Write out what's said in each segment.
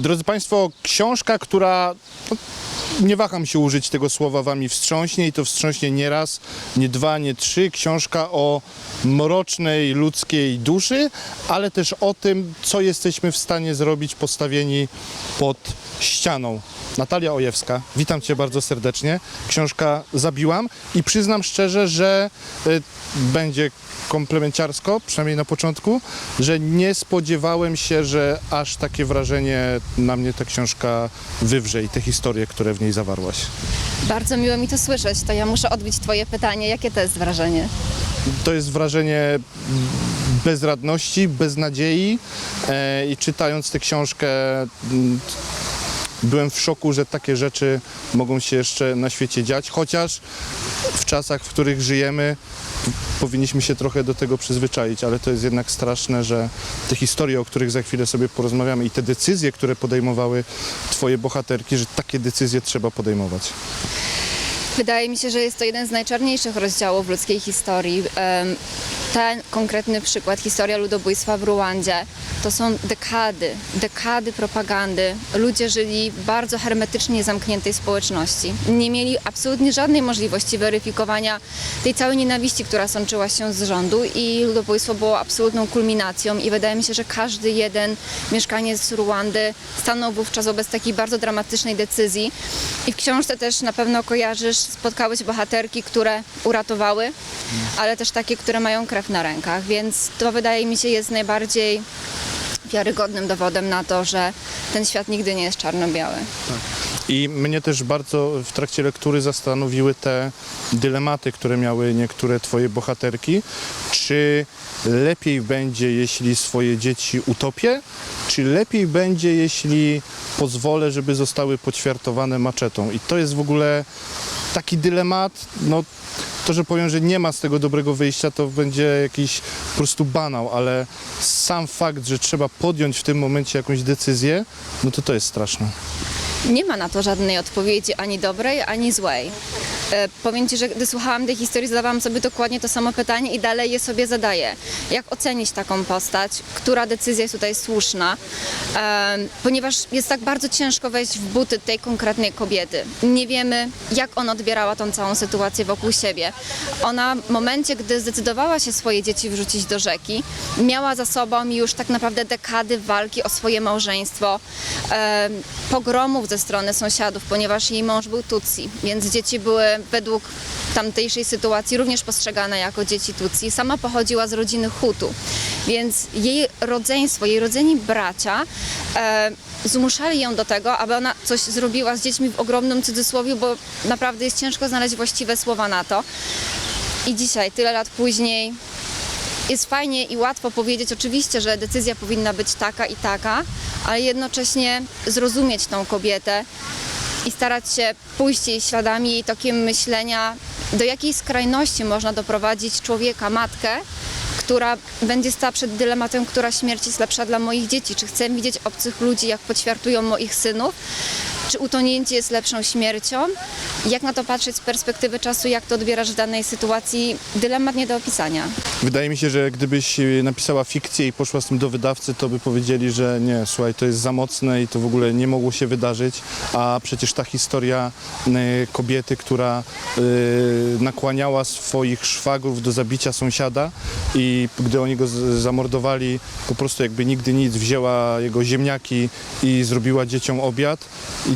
Drodzy Państwo, książka, która no, nie waham się użyć tego słowa wami wstrząśnie i to wstrząśnie nie raz, nie dwa, nie trzy. Książka o mrocznej ludzkiej duszy, ale też o tym, co jesteśmy w stanie zrobić postawieni pod ścianą. Natalia Ojewska, witam Cię bardzo serdecznie. Książka zabiłam i przyznam szczerze, że y, będzie komplemenciarsko, przynajmniej na początku, że nie spodziewałem się, że aż takie wrażenie na mnie ta książka wywrze i te historie, które w niej zawarłaś. Bardzo miło mi to słyszeć. To ja muszę odbić Twoje pytanie. Jakie to jest wrażenie? To jest wrażenie bezradności, beznadziei e, i czytając tę książkę byłem w szoku, że takie rzeczy mogą się jeszcze na świecie dziać, chociaż w czasach, w których żyjemy powinniśmy się trochę do tego przyzwyczaić, ale to jest jednak straszne, że te historie, o których za chwilę sobie porozmawiamy i te decyzje, które podejmowały twoje bohaterki, że takie decyzje trzeba podejmować. Wydaje mi się, że jest to jeden z najczarniejszych rozdziałów ludzkiej historii. Ten konkretny przykład, historia ludobójstwa w Ruandzie, to są dekady, dekady propagandy. Ludzie żyli w bardzo hermetycznie zamkniętej społeczności. Nie mieli absolutnie żadnej możliwości weryfikowania tej całej nienawiści, która sączyła się z rządu i ludobójstwo było absolutną kulminacją i wydaje mi się, że każdy jeden mieszkaniec z Ruandy stanął wówczas wobec takiej bardzo dramatycznej decyzji. I w książce też na pewno kojarzysz, spotkałeś bohaterki, które uratowały, ale też takie, które mają krew na rękach, więc to wydaje mi się jest najbardziej wiarygodnym dowodem na to, że ten świat nigdy nie jest czarno-biały. I mnie też bardzo w trakcie lektury zastanowiły te dylematy, które miały niektóre twoje bohaterki. Czy lepiej będzie, jeśli swoje dzieci utopię, czy lepiej będzie, jeśli pozwolę, żeby zostały poćwiartowane maczetą? I to jest w ogóle taki dylemat, no to, że powiem, że nie ma z tego dobrego wyjścia, to będzie jakiś po prostu banał, ale sam fakt, że trzeba podjąć w tym momencie jakąś decyzję, no to to jest straszne. Nie ma na to żadnej odpowiedzi, ani dobrej, ani złej. E, powiem Ci, że gdy słuchałam tej historii, zadawałam sobie dokładnie to samo pytanie i dalej je sobie zadaję. Jak ocenić taką postać? Która decyzja jest tutaj słuszna? E, ponieważ jest tak bardzo ciężko wejść w buty tej konkretnej kobiety. Nie wiemy, jak ona odbierała tą całą sytuację wokół siebie. Ona w momencie, gdy zdecydowała się swoje dzieci wrzucić do rzeki, miała za sobą już tak naprawdę dekady walki o swoje małżeństwo, e, pogromów ze strony sąsiadów, ponieważ jej mąż był Tutsi, więc dzieci były według tamtejszej sytuacji również postrzegane jako dzieci Tutsi. Sama pochodziła z rodziny Hutu, więc jej rodzeństwo, jej rodzeni bracia e, zmuszali ją do tego, aby ona coś zrobiła z dziećmi w ogromnym cudzysłowie, bo naprawdę jest ciężko znaleźć właściwe słowa na to. I dzisiaj, tyle lat później, jest fajnie i łatwo powiedzieć oczywiście, że decyzja powinna być taka i taka, ale jednocześnie zrozumieć tą kobietę i starać się pójść jej śladami, jej tokiem myślenia, do jakiej skrajności można doprowadzić człowieka, matkę, która będzie stała przed dylematem, która śmierć jest lepsza dla moich dzieci. Czy chcę widzieć obcych ludzi, jak poćwiartują moich synów? Czy utonięcie jest lepszą śmiercią? Jak na to patrzeć z perspektywy czasu, jak to odbierasz w danej sytuacji? Dylemat nie do opisania. Wydaje mi się, że gdybyś napisała fikcję i poszła z tym do wydawcy, to by powiedzieli, że nie, słuchaj, to jest za mocne i to w ogóle nie mogło się wydarzyć, a przecież ta historia e, kobiety, która e, nakłaniała swoich szwagrów do zabicia sąsiada i gdy oni go zamordowali, po prostu jakby nigdy nic, wzięła jego ziemniaki i zrobiła dzieciom obiad i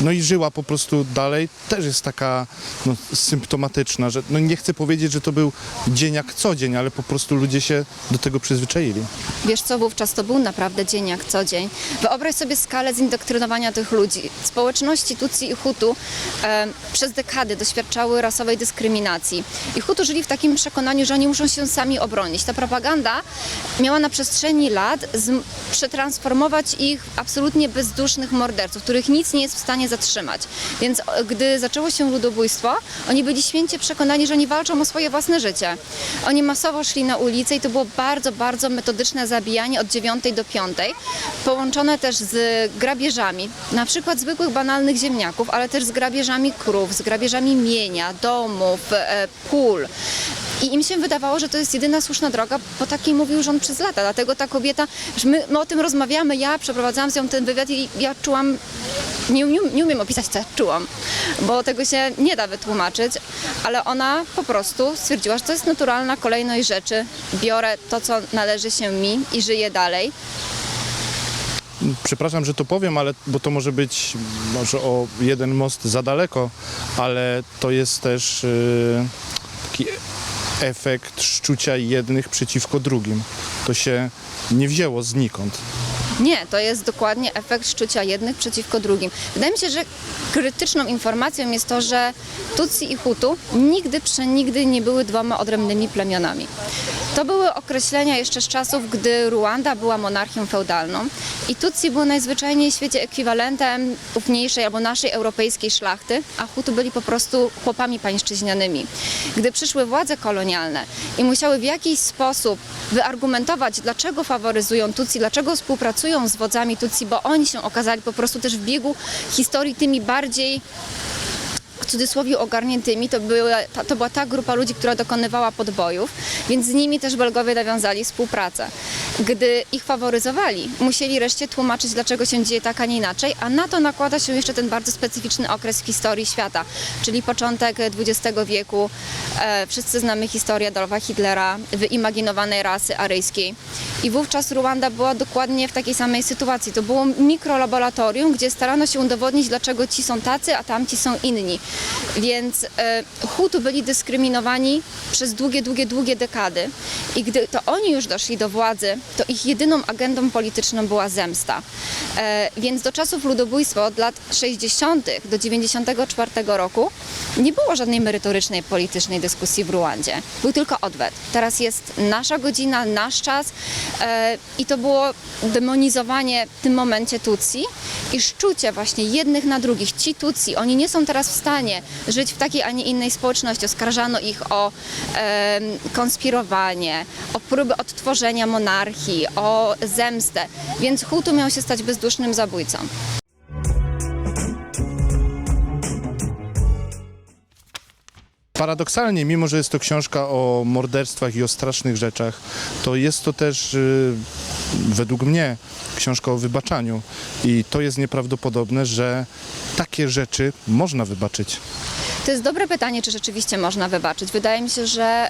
no i żyła po prostu dalej, też jest taka no, symptomatyczna, że no nie chcę powiedzieć, że to był dzień jak co dzień, ale po prostu ludzie się do tego przyzwyczaili. Wiesz co, wówczas to był naprawdę dzień jak co dzień. Wyobraź sobie skalę zindoktrynowania tych ludzi. Społeczności Tutsi i Hutu e, przez dekady doświadczały rasowej dyskryminacji. I Hutu żyli w takim przekonaniu, że oni muszą się sami obronić. Ta propaganda miała na przestrzeni lat przetransformować ich w absolutnie bezdusznych morderców, których nic nie jest w stanie zatrzymać. Więc e, gdy zaczęło się ludobójstwo, oni byli święcie przekonani, że oni walczą o swoje własne życie. Oni masowo szli na ulicę i to było bardzo, bardzo metodyczne zabijanie od 9 do 5, połączone też z grabieżami, na przykład zwykłych banalnych ziemniaków, ale też z grabieżami krów, z grabieżami mienia, domów, e, pól. I im się wydawało, że to jest jedyna słuszna droga, bo takiej mówił rząd przez lata. Dlatego ta kobieta, my, my o tym rozmawiamy, ja przeprowadzałam z nią ten wywiad i ja czułam, nie, nie, nie umiem opisać, co czułam, bo tego się nie da wytłumaczyć, ale ona po prostu stwierdziła, że to jest naturalna kolejność rzeczy. Biorę to, co należy się mi i żyję dalej. Przepraszam, że to powiem, ale bo to może być może o jeden most za daleko, ale to jest też y, taki efekt szczucia jednych przeciwko drugim. To się nie wzięło znikąd. Nie, to jest dokładnie efekt szczucia jednych przeciwko drugim. Wydaje mi się, że krytyczną informacją jest to, że Tutsi i Hutu nigdy przenigdy nie były dwoma odrębnymi plemionami. To były określenia jeszcze z czasów, gdy Ruanda była monarchią feudalną i Tutsi były najzwyczajniej w świecie ekwiwalentem ówniejszej albo naszej europejskiej szlachty, a Hutu byli po prostu chłopami pańszczyźnianymi. Gdy przyszły władze kolonialne i musiały w jakiś sposób wyargumentować, dlaczego faworyzują Tutsi, dlaczego współpracują z wodzami Tutsi, bo oni się okazali po prostu też w biegu historii tymi bardziej w cudzysłowie ogarniętymi, to była, ta, to była ta grupa ludzi, która dokonywała podbojów, więc z nimi też Belgowie nawiązali współpracę. Gdy ich faworyzowali, musieli reszcie tłumaczyć, dlaczego się dzieje tak, a nie inaczej, a na to nakłada się jeszcze ten bardzo specyficzny okres w historii świata, czyli początek XX wieku. E, wszyscy znamy historię Adolfa Hitlera, wyimaginowanej rasy aryjskiej. I wówczas Ruanda była dokładnie w takiej samej sytuacji. To było mikrolaboratorium, gdzie starano się udowodnić, dlaczego ci są tacy, a tamci są inni. Więc e, Hutu byli dyskryminowani przez długie, długie, długie dekady. I gdy to oni już doszli do władzy, to ich jedyną agendą polityczną była zemsta. E, więc do czasów ludobójstwa od lat 60. do 94 roku nie było żadnej merytorycznej politycznej dyskusji w Ruandzie. Był tylko odwet. Teraz jest nasza godzina, nasz czas e, i to było demonizowanie w tym momencie Tutsi i szczucie właśnie jednych na drugich. Ci Tutsi, oni nie są teraz w stanie żyć w takiej, a nie innej społeczności. Oskarżano ich o konspirowanie, próby odtworzenia monarchii, o zemstę, więc Hutu miał się stać bezdusznym zabójcą. Paradoksalnie, mimo że jest to książka o morderstwach i o strasznych rzeczach, to jest to też y, według mnie książka o wybaczaniu. I to jest nieprawdopodobne, że takie rzeczy można wybaczyć. To jest dobre pytanie, czy rzeczywiście można wybaczyć. Wydaje mi się, że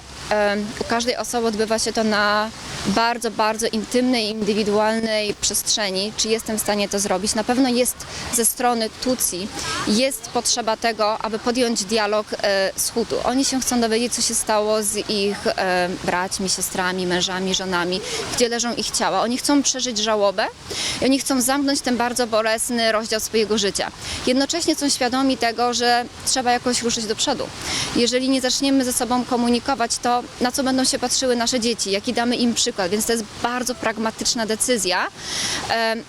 u każdej osoby odbywa się to na bardzo, bardzo intymnej, indywidualnej przestrzeni. Czy jestem w stanie to zrobić? Na pewno jest ze strony Tutsi, jest potrzeba tego, aby podjąć dialog e, z Hutu. Oni się chcą dowiedzieć, co się stało z ich e, braćmi, siostrami, mężami, żonami, gdzie leżą ich ciała. Oni chcą przeżyć żałobę i oni chcą zamknąć ten bardzo bolesny rozdział swojego życia. Jednocześnie są świadomi tego, że trzeba jakoś ruszyć do przodu. Jeżeli nie zaczniemy ze sobą komunikować, to na co będą się patrzyły nasze dzieci, jaki damy im przykład. Więc to jest bardzo pragmatyczna decyzja,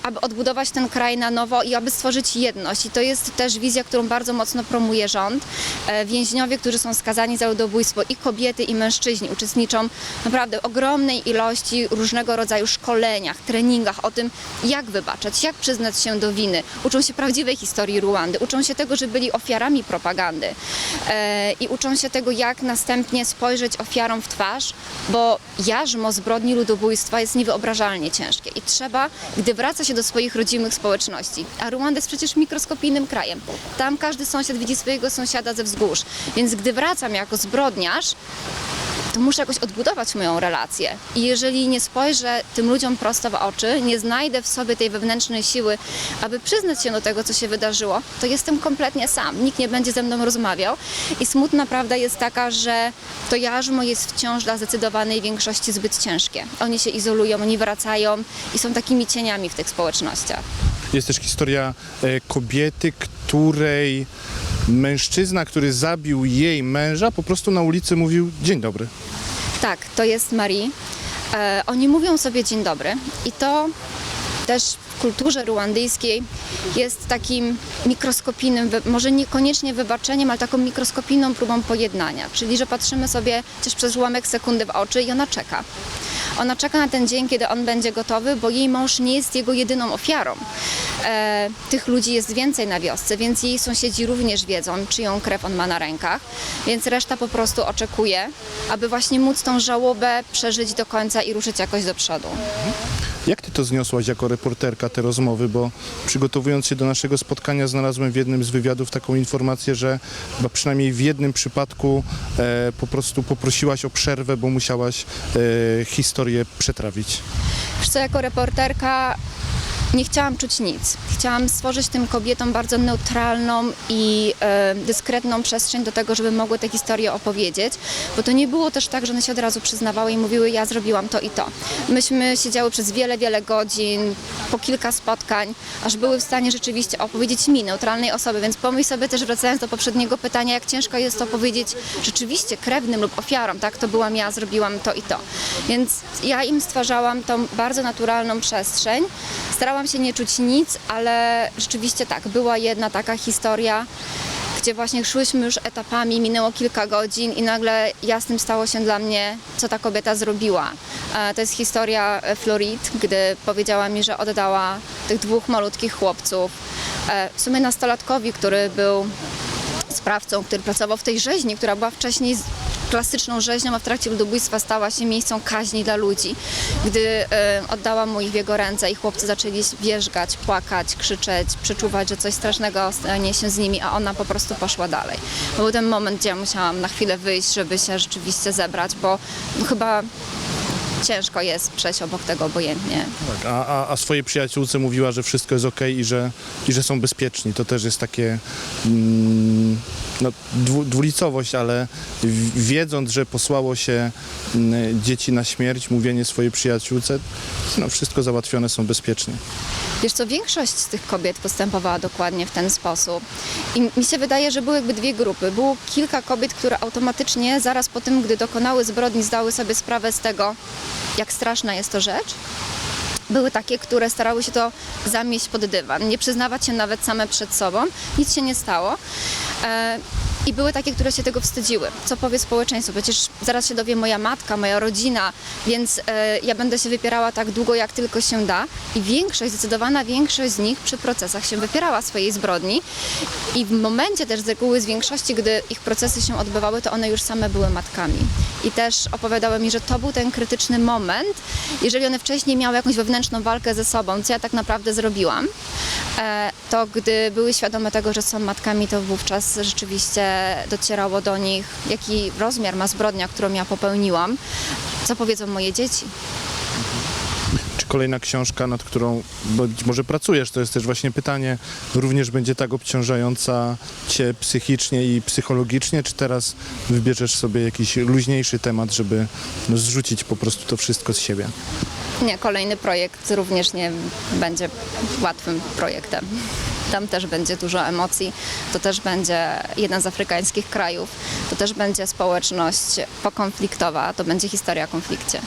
aby odbudować ten kraj na nowo i aby stworzyć jedność. I to jest też wizja, którą bardzo mocno promuje rząd. E, Więźniowie, którzy są skazani za ludobójstwo, i kobiety, i mężczyźni, uczestniczą naprawdę ogromnej ilości różnego rodzaju szkoleniach, treningach o tym, jak wybaczać, jak przyznać się do winy. Uczą się prawdziwej historii Ruandy, uczą się tego, że byli ofiarami propagandy i uczą się tego, jak następnie spojrzeć ofiarom w twarz, bo jarzmo zbrodni ludobójstwa jest niewyobrażalnie ciężkie i trzeba, gdy wraca się do swoich rodzimych społeczności, a Ruanda jest przecież mikroskopijnym krajem, tam każdy sąsiad widzi swojego sąsiada ze wzgórz, więc gdy wracam jako zbrodniarz, to muszę jakoś odbudować moją relację. I jeżeli nie spojrzę tym ludziom prosto w oczy, nie znajdę w sobie tej wewnętrznej siły, aby przyznać się do tego, co się wydarzyło, to jestem kompletnie sam. Nikt nie będzie ze mną rozmawiał. I smutna prawda jest taka, że to jarzmo jest wciąż dla zdecydowanej większości zbyt ciężkie. Oni się izolują, oni wracają i są takimi cieniami w tych społecznościach. Jest też historia e, kobiety, której mężczyzna, który zabił jej męża, po prostu na ulicy mówił dzień dobry. Tak, to jest Marie. E, oni mówią sobie dzień dobry i to też w kulturze ruandyjskiej jest takim mikroskopijnym, może niekoniecznie wybaczeniem, ale taką mikroskopijną próbą pojednania. Czyli, że patrzymy sobie też przez ułamek sekundy w oczy i ona czeka. Ona czeka na ten dzień, kiedy on będzie gotowy, bo jej mąż nie jest jego jedyną ofiarą. E, tych ludzi jest więcej na wiosce, więc jej sąsiedzi również wiedzą, czyją krew on ma na rękach, więc reszta po prostu oczekuje, aby właśnie móc tą żałobę przeżyć do końca i ruszyć jakoś do przodu. Jak ty to zniosłaś jako reporterka, te rozmowy? Bo przygotowując się do naszego spotkania, znalazłem w jednym z wywiadów taką informację, że chyba przynajmniej w jednym przypadku e, po prostu poprosiłaś o przerwę, bo musiałaś e, historię przetrawić. Wiesz co, jako reporterka nie chciałam czuć nic. Chciałam stworzyć tym kobietom bardzo neutralną i e, dyskretną przestrzeń do tego, żeby mogły te historie opowiedzieć, bo to nie było też tak, że one się od razu przyznawały i mówiły, ja zrobiłam to i to. Myśmy siedziały przez wiele, wiele godzin, po kilka spotkań, aż były w stanie rzeczywiście opowiedzieć mi, neutralnej osobie, więc pomyśl sobie też, wracając do poprzedniego pytania, jak ciężko jest to powiedzieć rzeczywiście krewnym lub ofiarom, tak, to byłam ja, zrobiłam to i to. Więc ja im stwarzałam tą bardzo naturalną przestrzeń, starałam się nie czuć nic, ale rzeczywiście tak, była jedna taka historia, gdzie właśnie szłyśmy już etapami, minęło kilka godzin i nagle jasnym stało się dla mnie, co ta kobieta zrobiła. E, To jest historia e, Florid, gdy powiedziała mi, że oddała tych dwóch malutkich chłopców. e, W sumie nastolatkowi, który był sprawcą, który pracował w tej rzeźni, która była wcześniej klasyczną rzeźnią, a w trakcie ludobójstwa stała się miejscem kaźni dla ludzi. Gdy e, oddała mu ich w jego ręce i chłopcy zaczęli wierzgać, płakać, krzyczeć, przeczuwać, że coś strasznego stanie się z nimi, a ona po prostu poszła dalej. Był ten moment, gdzie ja musiałam na chwilę wyjść, żeby się rzeczywiście zebrać, bo chyba ciężko jest przejść obok tego obojętnie. Tak, a, a, a swojej przyjaciółce mówiła, że wszystko jest ok i że, i że są bezpieczni. To też jest takie mm, no, dwu, dwulicowość, ale wiedząc, że posłało się mm, dzieci na śmierć, mówienie swojej przyjaciółce, no wszystko załatwione są bezpiecznie. Wiesz co, większość z tych kobiet postępowała dokładnie w ten sposób. I mi się wydaje, że były jakby dwie grupy. Było kilka kobiet, które automatycznie zaraz po tym, gdy dokonały zbrodni, zdały sobie sprawę z tego, jak straszna jest to rzecz. Były takie, które starały się to zamieść pod dywan, nie przyznawać się nawet same przed sobą. Nic się nie stało. E, I były takie, które się tego wstydziły. Co powie społeczeństwo? Przecież zaraz się dowie moja matka, moja rodzina, więc e, ja będę się wypierała tak długo, jak tylko się da. I większość, zdecydowana większość z nich przy procesach się wypierała swojej zbrodni. I w momencie też z reguły z większości, gdy ich procesy się odbywały, to one już same były matkami. I też opowiadały mi, że to był ten krytyczny moment, jeżeli one wcześniej miały jakąś wewnętrzną walkę ze sobą, co ja tak naprawdę zrobiłam, e, to gdy były świadome tego, że są matkami, to wówczas rzeczywiście docierało do nich, jaki rozmiar ma zbrodnia, którą ja popełniłam, co powiedzą moje dzieci. Czy kolejna książka, nad którą być może pracujesz, to jest też właśnie pytanie, również będzie tak obciążająca cię psychicznie i psychologicznie, czy teraz wybierzesz sobie jakiś luźniejszy temat, żeby zrzucić po prostu to wszystko z siebie? Nie, kolejny projekt również nie będzie łatwym projektem. Tam też będzie dużo emocji, to też będzie jeden z afrykańskich krajów, to też będzie społeczność pokonfliktowa, to będzie historia o konflikcie.